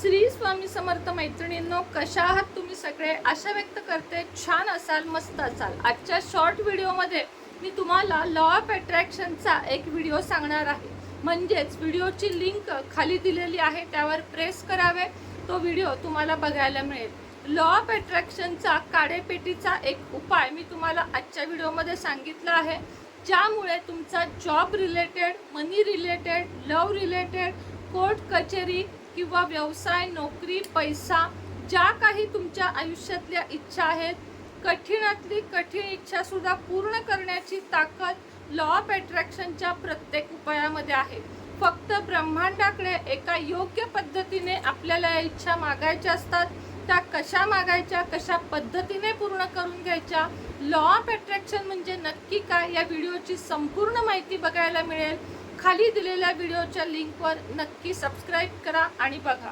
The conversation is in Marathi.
श्री स्वामी समर्थ मैत्रिणींनो कशा आहात तुम्ही सगळे? आशा व्यक्त करते छान असाल मस्त असाल. आजच्या शॉर्ट व्हिडिओमध्ये मी तुम्हाला लॉ ऑफ अट्रॅक्शनचा एक व्हिडिओ सांगणार आहे. म्हणजेच व्हिडिओची लिंक खाली दिलेली आहे त्यावर प्रेस करावे. तो व्हिडिओ तुम्हाला बघायला मिळेल. लॉ ऑफ अट्रॅक्शनचा काडेपेटीचा एक उपाय मी तुम्हाला आजच्या व्हिडिओमध्ये सांगितला आहे. ज्यामुळे तुमचा job related money related love related court कचेरी किंवा व्यवसाय नोकरी पैसा ज्या काही तुमच्या आयुष्यातल्या इच्छा आहेत कठीणातली कठीण इच्छासुद्धा पूर्ण करण्याची ताकद लॉ ऑफ अट्रॅक्शनच्या प्रत्येक उपायामध्ये आहे. फक्त ब्रह्मांडाकडे एका योग्य पद्धतीने आपल्याला या इच्छा मागायच्या असतात त्या कशा मागायच्या कशा पद्धतीने पूर्ण करून घ्यायच्या लॉ ऑफ अट्रॅक्शन म्हणजे नक्की काय? या व्हिडिओची संपूर्ण माहिती बघायला मिळेल. खाली दिलेल्या व्हिडिओच्या लिंकवर नक्की सबस्क्राईब करा आणि बघा.